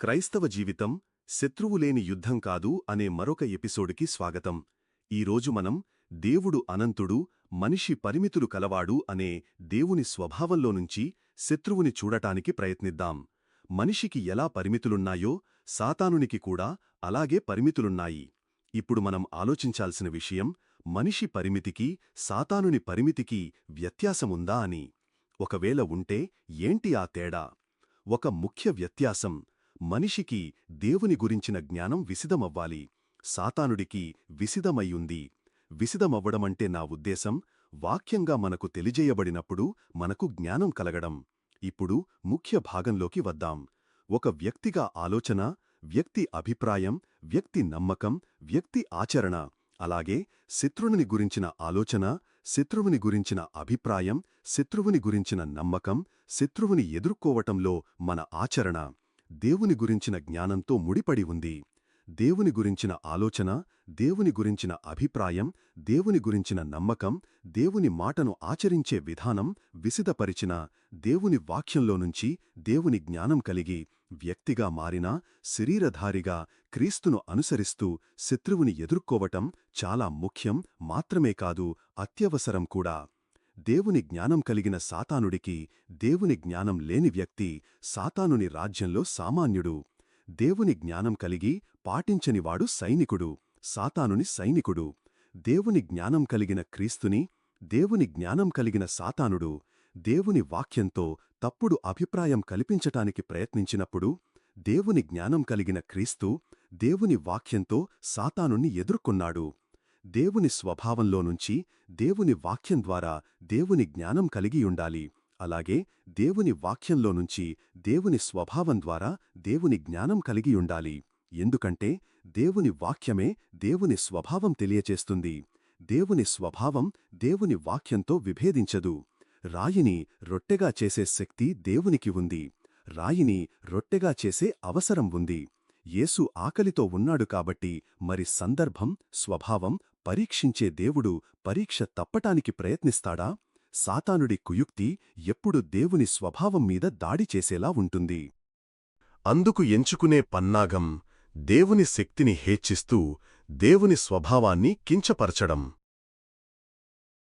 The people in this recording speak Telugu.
క్రైస్తవ జీవితం శత్రువులేని యుద్ధం కాదు అనే మరొక ఎపిసోడ్కి స్వాగతం. ఈరోజు మనం దేవుడు అనంతుడు మనిషి పరిమితులు కలవాడు అనే దేవుని స్వభావంలో నుంచి శత్రువుని చూడటానికి ప్రయత్నిద్దాం. మనిషికి ఎలా పరిమితులున్నాయో సాతానునికి కూడా అలాగే పరిమితులున్నాయి. ఇప్పుడు మనం ఆలోచించాల్సిన విషయం మనిషి పరిమితికి సాతానుని పరిమితికి వ్యత్యాసముందా అని. ఒకవేళ ఉంటే ఏంటి ఆ తేడా? ఒక ముఖ్య వ్యత్యాసం మనిషికి దేవుని గురించిన జ్ఞానం విసిదమవ్వాలి. సాతానుడికి విసిదమయ్యుంది. విసిదమవ్వడమంటే నా ఉద్దేశం వాక్యంగా మనకు తెలియజేయబడినప్పుడు మనకు జ్ఞానం కలగడం. ఇప్పుడు ముఖ్య భాగంలోకి వద్దాం. ఒక వ్యక్తిగా ఆలోచన వ్యక్తి అభిప్రాయం వ్యక్తి నమ్మకం వ్యక్తి ఆచరణ. అలాగే శత్రువుని గురించిన ఆలోచన శత్రువుని గురించిన అభిప్రాయం శత్రువుని గురించిన నమ్మకం శత్రువుని ఎదుర్కోవటంలో మన ఆచరణ. దేవుని గురించిన జ్ఞానంతో ముడిపడి ఉంది. దేవుని గురించిన ఆలోచన దేవుని గురించిన అభిప్రాయం దేవుని గురించిన నమ్మకం దేవుని మాటను ఆచరించే విధానం విసిదపరిచిన దేవుని వాక్యంలో నుంచి దేవుని జ్ఞానం కలిగి వ్యక్తిగా మారినా శరీరధారిగా క్రీస్తును అనుసరిస్తూ శత్రువుని ఎదుర్కోవటం చాలా ముఖ్యం మాత్రమే కాదు అత్యవసరం కూడా. దేవుని జ్ఞానం కలిగిన సాతానుడికి దేవుని జ్ఞానం లేని వ్యక్తి సాతానుని రాజ్యంలో సామాన్యుడు. దేవుని జ్ఞానం కలిగి పాటించనివాడు సైనికుడు సాతానుని సైనికుడు. దేవుని జ్ఞానం కలిగిన క్రీస్తుని దేవుని జ్ఞానం కలిగిన సాతానుడు దేవుని వాక్యంతో తప్పుడు అభిప్రాయం కల్పించటానికి ప్రయత్నించినప్పుడు దేవుని జ్ఞానం కలిగిన క్రీస్తు దేవుని వాక్యంతో సాతానుణ్ణి ఎదుర్కొన్నాడు. దేవుని స్వభావంలో నుంచి దేవుని వాక్యం ద్వారా దేవుని జ్ఞానం కలిగియుండాలి. అలాగే దేవుని వాక్యంలో నుంచి దేవుని స్వభావం ద్వారా దేవుని జ్ఞానం కలిగియుండాలి. ఎందుకంటే దేవుని వాక్యమే దేవుని స్వభావం తెలియచేస్తుంది. దేవుని స్వభావం దేవుని వాక్యంతో విభేదించదు. రాయిని రొట్టెగా చేసే శక్తి దేవునికి ఉంది. రాయిని రొట్టెగా చేసే అవసరం ఉంది. యేసు ఆకలితో ఉన్నాడు కాబట్టి మరి సందర్భం స్వభావం పరీక్షించే దేవుడు పరీక్ష తప్పటానికి ప్రయత్నిస్తాడా? సాతానుడి కుయుక్తి ఎప్పుడు దేవుని స్వభావం మీద దాడి చేసేలా ఉంటుంది. అందుకు ఎంచుకునే పన్నాగం దేవుని శక్తిని హేచ్చిస్తూ దేవుని స్వభావాన్ని కించపరచడం.